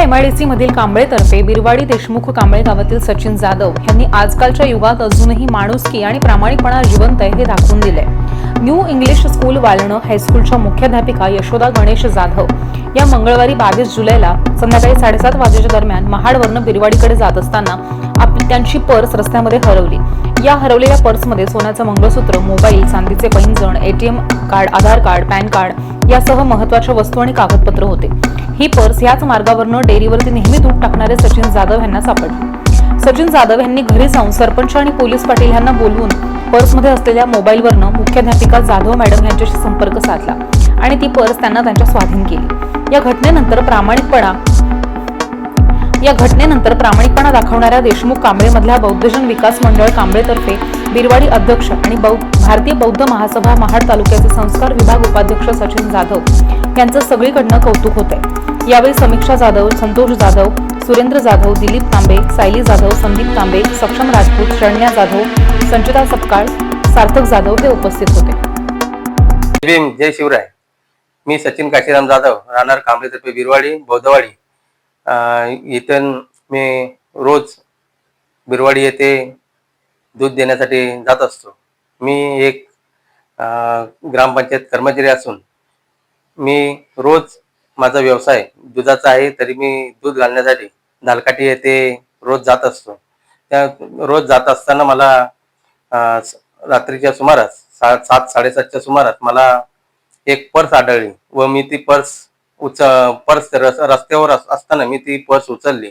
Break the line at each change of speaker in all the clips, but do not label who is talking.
MIDC मधील कांबळेतर्फे बिरवाडी देशमुख कांबळे गावातील सचिन जाधव यांनी आजकालच्या युगात अजूनही माणुसकी आणि प्रामाणिकपणा जिवंत आहे हे दाखवून दिले न्यू इंग्लिश स्कूल वालणं हायस्कूलच्या मुख्याध्यापिका यशोदा गणेश जाधव या मंगळवारी बावीस जुलैला संध्याकाळी साडेसात वाजेच्या दरम्यान महाडवरनं बिरवाडीकडे जात असताना आपली त्यांची पर्स रस्त्यामध्ये हरवली. या हरवलेल्या पर्समध्ये सोन्याचं मंगळसूत्र मोबाईल चांदीचे पैंजण ATM card Aadhaar card PAN card यासह महत्त्वाच्या वस्तू आणि कागदपत्र होते. ही पर्स याच मार्गावरनं डेअरीवरती नेहमी दूध टाकणारे सचिन जाधव यांना सापडली. सचिन जाधव यांनी घरी जाऊन सरपंच आणि पोलीस पाटील यांना बोलवून पर्समध्ये असलेल्या मोबाईलवरनं मुख्याध्यापिका जाधव मॅडम यांच्याशी संपर्क साधला आणि ती पर्स त्यांना त्यांच्या स्वाधीन केली. या घटनेनंतर प्रामाणिकपणा या घटनेनंतर प्रामाणिकपणा दाखवणाऱ्या देशमुख कांबळेमधल्या बौद्धजन विकास मंडळ कांबळेतर्फे बिरवाडी अध्यक्ष आणि भारतीय बौद्ध महासभा महाड तालुक्याचे संस्कार विभाग उपाध्यक्ष सचिन जाधव यांचं सगळीकडनं कौतुक होते यावेळी समीक्षा जाधव संतोष जाधव सुरेंद्र जाधव दिलीप तांबे सायली जाधव संदीप तांबे सक्षम राजपूत शरण्या जाधव संचिता सपकाळ सार्थक जाधव हे उपस्थित होते.
जय भीम जय शिवराय. मी सचिन काशीराम जाधव राहणार कांबळेतर्फे बिरवाडी बौद्धवाडी. इथून मी रोज बिरवाडी येथे दूध देण्यासाठी जात असतो. मी एक ग्रामपंचायत कर्मचारी असून मी रोज माझा व्यवसाय दुधाचा आहे तरी मी दूध घालण्यासाठी धालकाठी येथे रोज जात असतो. त्या रोज जात असताना मला रात्रीच्या सुमारास सा सात साडेसातच्या सुमारास मला एक पर्स आढळली व मी ती पर्स उच पर्स रस रस्त्यावर अस- असताना मी ती पर्स उचलली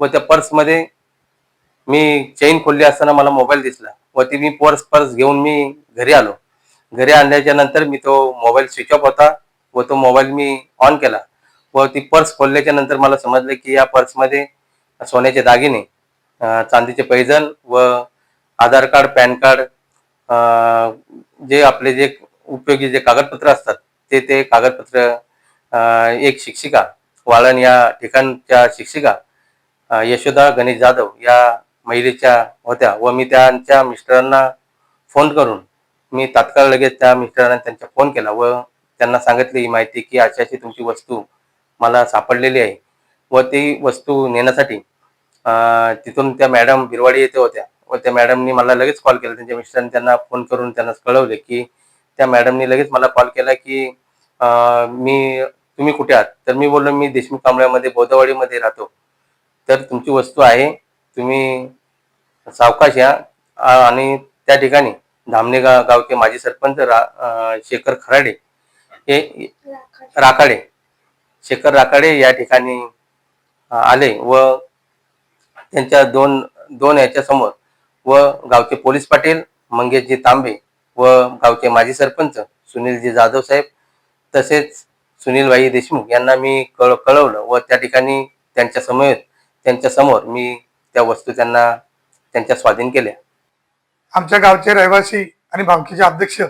व त्या पर्समध्ये मी चेन खोलली असताना मला मोबाईल दिसला व ती मी पर्स पर्स घेऊन मी घरी आलो. घरी आणल्याच्या नंतर मी तो मोबाईल स्विच ऑफ होता. व तो मोबाईल मी ऑन केला. व ती पर्स खोलल्याच्या नंतर मला समजलं की या पर्समध्ये सोन्याचे दागिने चांदीचे पैजण व आधार कार्ड पॅन कार्ड जे आपले जे उपयोगी जे कागदपत्र असतात ते ते कागदपत्र एक शिक्षिका वाळण या ठिकाणच्या शिक्षिका यशोदा गणेश जाधव या महिलेच्या होत्या व मी त्यांच्या मिस्टरांना फोन करून मी तात्काळ लगेच त्या मिस्टरांना त्यांचा फोन केला व त्यांना सांगितली ही माहिती की अशी अशी तुमची वस्तू मला सापडलेली आहे. व ती वस्तू नेण्यासाठी तिथून त्या मॅडम बिरवाडी येथे होत्या. व त्या मॅडमनी मला लगेच कॉल केला. त्यांच्या मिस्टरांनी त्यांना फोन करून त्यांना कळवले की त्या मॅडमनी लगेच मला कॉल केला की मी तुम्ही कुठे आहात? तर मी बोललो मी देशमुख कांबळ्यामध्ये बौद्धवाडीमध्ये राहतो. तर तुमची वस्तू आहे तुम्ही सावकाश या. आणि त्या ठिकाणी धामणे गा गावचे माजी सरपंच रा शेखर खराडे हे राखाडे शेखर राखाडे या ठिकाणी आले व त्यांच्या दोन दोन याच्यासमोर व गावचे पोलीस पाटील मंगेशजी तांबे व गावचे माजी सरपंच सुनीलजी जाधव साहेब तसेच सुनीलभाई देशमुख यांना मी कळ कळवलं व त्या ठिकाणी त्यांच्या समवेत त्यांच्यासमोर मी त्या वस्तू त्यांना त्यांच्या स्वाधीन केल्या.
आमच्या गावचे रहिवासी आणि भावकीचे अध्यक्ष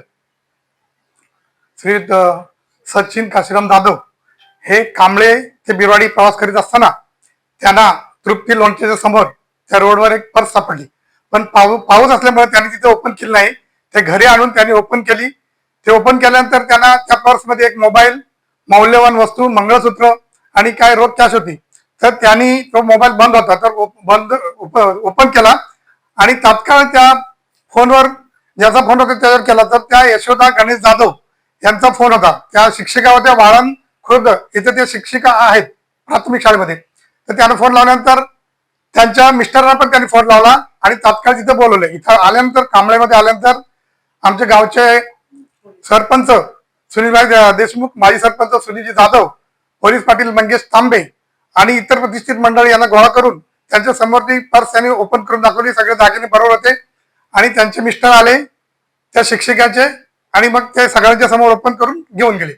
श्री सचिन काशीराम जाधव हे कांबळे ते बिरवाडी प्रवास करीत असताना त्यांना तृप्ती लोणच्याच्या समोर त्या रोडवर एक पर्स सापडली. पण पाऊ पाऊस असल्यामुळे त्यांनी तिथे ओपन केली नाही. ते घरी आणून त्यांनी ओपन केली. ते ओपन केल्यानंतर त्यांना त्या पर्समध्ये एक मोबाईल मौल्यवान वस्तू मंगळसूत्र आणि काय रोख कॅश होती. तर त्यांनी तो मोबाईल बंद होता. तर ओप- बंद ओपन केला. आणि तात्काळ त्या फोनवर ज्याचा फोन होता त्याच्यावर केला. तर त्या यशोदा गणेश जाधव यांचा फोन होता. त्या शिक्षिका होत्या वाळण खुर्द. इथे त्या शिक्षिका आहेत प्राथमिक शाळेमध्ये. तर त्यानं फोन लावल्यानंतर त्यांच्या मिस्टरांना पण त्यांनी फोन लावला आणि तात्काळ तिथे बोलवले. इथं आल्यानंतर कांबळेमध्ये आल्यानंतर आमचे गावचे सरपंच सुनीलभाई देशमुख माजी सरपंच सुनीलजी जाधव पोलीस पाटील मंगेश तांबे आणि इतर प्रतिष्ठित मंडळी यांना गोळा करून त्यांच्यासमोर ती पर्स त्यांनी ओपन करून दाखवली. सगळे दागिने बरोबर होते आणि त्यांचे मिस्टर आले. त्या शिक्षिकाचे आणि मग ते सगळ्यांच्या समोर ओपन करून घेऊन गेले.